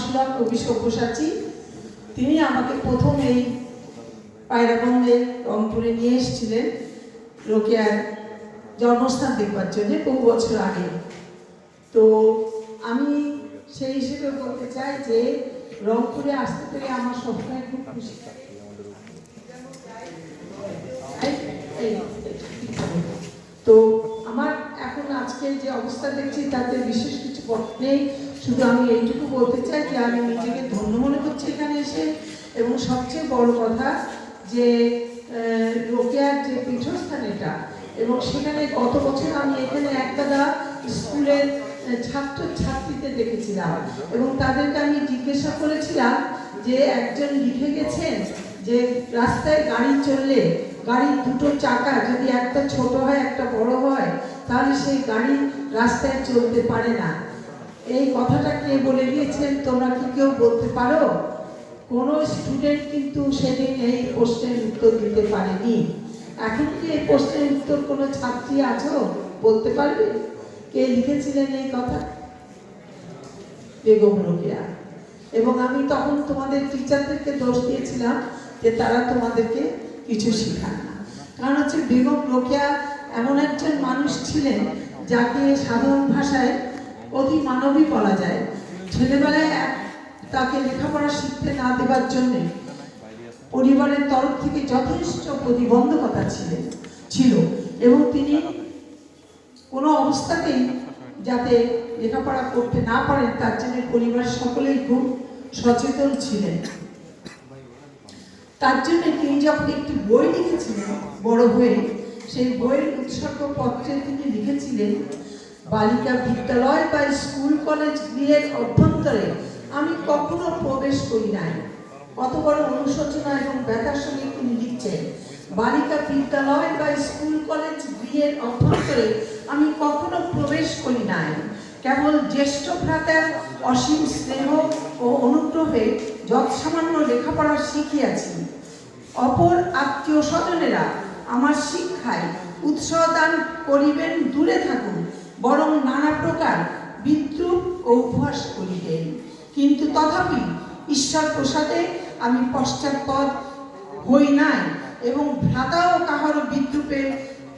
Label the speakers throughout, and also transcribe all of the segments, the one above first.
Speaker 1: শামসুলা কবি সব্যসাচী তিনি আমাকে প্রথম এই পায়রাগঞ্জে রংপুরে নিয়ে এসেছিলেন রোকেয়ার জন্মস্থান দেখবার জন্য বহু বছর আগে। তো আমি সেই হিসেবে বলতে চাই যে রংপুরে আসতে পেরে আমার সবসময় খুব খুশি। তো আমার এখন আজকে যে অবস্থা দেখছি, তাতে বিশেষ নেই শুধু আমি এইটুকু বলতে চাই যে আমি নিজেকে ধন্য মনে করছি এখানে এসে। এবং সবচেয়ে বড় কথা যে রোকেয়ার যে পীঠস্থান এটা, এবং সেখানে গত বছর আমি এখানে একদাদা স্কুলের ছাত্র ছাত্রীদের দেখেছিলাম। এবং তাদেরকে আমি জিজ্ঞাসা করেছিলাম যে, একজন লিখে গেছেন যে, রাস্তায় গাড়ি চললে গাড়ির দুটো চাকা যদি একটা ছোট হয়, একটা বড় হয়, তাহলে সেই গাড়ি রাস্তায় চলতে পারে না। এই কথাটা কে বলে গিয়েছেন তোমরা কি কেউ বলতে পারো? কোনো স্টুডেন্ট কিন্তু সেদিন এই প্রশ্নের উত্তর দিতে পারেনি। এখন কি এই প্রশ্নের উত্তর কোনো ছাত্রী আছো? বলতে পারবে? কে লিখেছিলেন এই কথা? বেগম রোকেয়া। এবং আমি তখন তোমাদের টিচারদেরকে দোষ দিয়েছিলাম যে তারা তোমাদেরকে কিছু শেখান না। কারণ হচ্ছে বেগম রোকেয়া এমন একজন মানুষ ছিলেন যাকে সাধারণ ভাষায় অতি মানবী বলা যায়। ছেলেবেলায় তাকে লেখাপড়া শিখতে না দেবার জন্যে পরিবারের তরফ থেকে যথেষ্ট প্রতিবন্ধকতা ছিলেন ছিল এবং তিনি কোনো অবস্থাতেই যাতে লেখাপড়া করতে না পারেন, তার জন্য পরিবারের সকলেই খুব সচেতন ছিলেন। তার জন্য তিনি যখন একটি বই লিখেছিলেন, বড় হয়ে, সেই বইয়ের উৎসর্গ পত্রে তিনি লিখেছিলেন বালিকা বিদ্যালয় বা স্কুল, কলেজ গৃহের অভ্যন্তরে আমি কখনো প্রবেশ করি নাই। কত বড় অনুশোচনা এবং ব্যথার সঙ্গে তিনি লিখছেন, বালিকা বিদ্যালয় বা স্কুল, কলেজ গৃহের অভ্যন্তরে আমি কখনো প্রবেশ করি নাই। কেবল জ্যেষ্ঠ ভ্রাতার অসীম স্নেহ ও অনুগ্রহে যৎসামান্য লেখাপড়া শিখিয়াছি। অপর আত্মীয় স্বজনেরা আমার শিক্ষায় উৎসাহ দান করিবেন, দূরে থাকুন। বরং নানা প্রকার বিদ্রুপ ও উপহাস করিবেন কিন্তু তথাপি ঈশ্বর প্রসাদে আমি পশ্চাৎপদ হই নাই এবং ভ্রাতাও কাহার বিদ্রুপে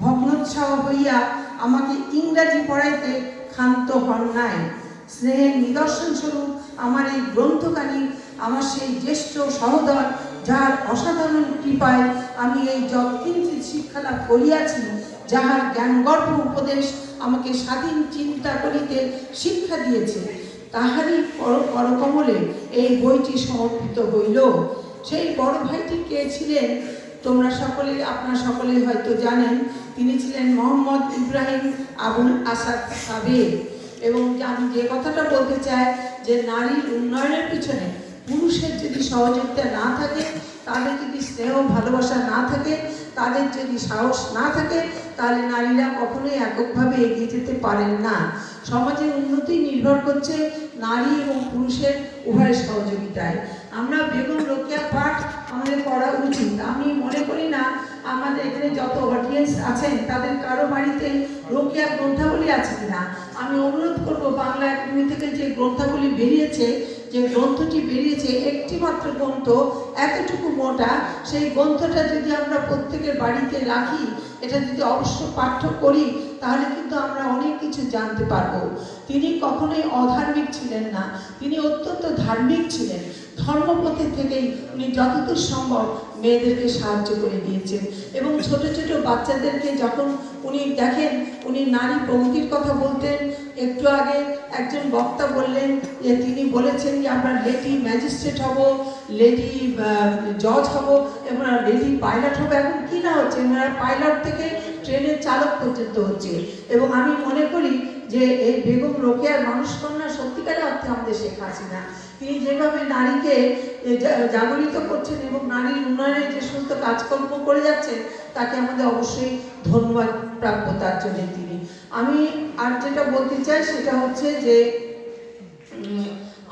Speaker 1: ভগ্নোৎসাহ হইয়া আমাকে ইংরাজি পড়াইতে ক্ষান্ত হন নাই। স্নেহের নিদর্শন স্বরূপ আমার এই গ্রন্থকারী, আমার সেই জ্যেষ্ঠ সহোদর, যার অসাধারণ কৃপায় আমি এই যৎকিঞ্চিত শিক্ষালাভ করিয়াছি যাহার জ্ঞানগর্ভ উপদেশ আমাকে স্বাধীন চিন্তা করিতে শিক্ষা দিয়েছে, তাহারই পর- করকমলে এই বইটি সমর্পিত হইল। সেই বড় ভাইটি কে ছিলেন? তোমরা সকলে আপনারা সকলেই হয়তো জানেন, তিনি ছিলেন মোহাম্মদ ইব্রাহিম আবুল আসাদ সাবের এবং আমি যে কথাটা বলতে চাই, যে নারীর উন্নয়নের পিছনে পুরুষের যদি সহযোগিতা না থাকে তাদের যদি স্নেহ ভালোবাসা না থাকে, তাদের যদি সাহস না থাকে, তাহলে নারীরা কখনোই এককভাবে এগিয়ে যেতে পারেন না। সমাজের উন্নতি নির্ভর করছে নারী এবং পুরুষের উভয়ের সহযোগিতায়। আমরা বেগম রোকেয়া পাঠ আমাদের করা উচিত। আমি মনে করি না, আমাদের এখানে যত অডিয়েন্স আছেন, তাদের কারও বাড়িতে রোকেয়া গ্রন্থাবলী আছে কিনা? আমি অনুরোধ করব বাংলা একাডেমি থেকে যে গ্রন্থাবলী বেরিয়েছে, যে গ্রন্থটি বেরিয়েছে মাত্র গ্রন্থ, এতটুকু মোটা, সেই গ্রন্থটা যদি আমরা প্রত্যেকের বাড়িতে রাখি, এটা যদি অবশ্য পাঠ্য করি তাহলে কিন্তু আমরা অনেক কিছু জানতে পারব। তিনি কখনোই অধার্মিক ছিলেন না, তিনি অত্যন্ত ধার্মিক ছিলেন। ধর্মপথে থেকেই উনি যতদূর সম্ভব মেয়েদেরকে সাহায্য করে দিয়েছেন এবং ছোট ছোট বাচ্চাদেরকে যখন উনি দেখেন, উনি নারী প্রগতির কথা বলতেন, একটু আগে একজন বক্তা বললেন যে তিনি বলেছেন যে, আমরা লেডি ম্যাজিস্ট্রেট হব, লেডি জজ হব, এবং লেডি পাইলট হব। এখন কি না হচ্ছে? পাইলট থেকে ট্রেনের চালক পর্যন্ত হচ্ছে। এবং আমি মনে করি যে এই বেগম রোকেয়ার মানুষ কন্যা সত্যিকারের অর্থে আমাদের শেখ হাসিনা তিনি যেভাবে নারীকে জাগরিত করছেন এবং নারীর উন্নয়নের যে সমস্ত কাজকর্ম করে যাচ্ছেন, তাকে আমাদের অবশ্যই ধন্যবাদ প্রাপ্য তার জন্য তিনি। আমি আর যেটা বলতে চাই সেটা হচ্ছে যে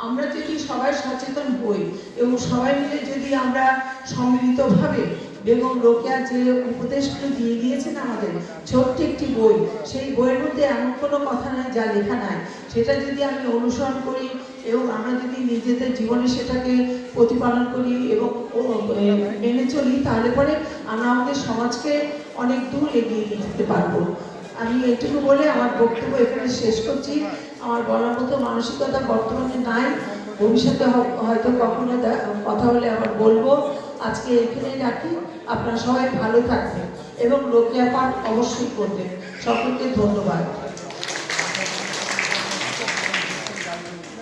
Speaker 1: আমরা যদি সবাই সচেতন হই এবং সবাই মিলে যদি আমরা সম্মিলিতভাবে বেগম রোকেয়া যে উপদেশগুলো দিয়ে দিয়েছেন আমাদের, ছোট্ট একটি বই, সেই বইয়ের মধ্যে এমন কোনো কথা নাই যা লেখা নাই। সেটা যদি আমি অনুসরণ করি এবং আমরা যদি নিজেদের জীবনে সেটাকে প্রতিপালন করি এবং মেনে চলি, তাহলে পরে আমরা আমাদের সমাজকে অনেক দূর এগিয়ে নিয়ে যেতে পারব। আমি এটুকু বলে আমার বক্তব্য এখানে শেষ করছি। আমার বলার মতো মানসিকতা বর্তমানে নাই। ভবিষ্যতে হয়তো কখনো কথা হলে আবার বলব। আজকে এখানে রাখি। আপনারা সবাই ভালো থাকবেন এবং লোকিয়া পাঠ অবশ্যই করবেন। সকলকে ধন্যবাদ।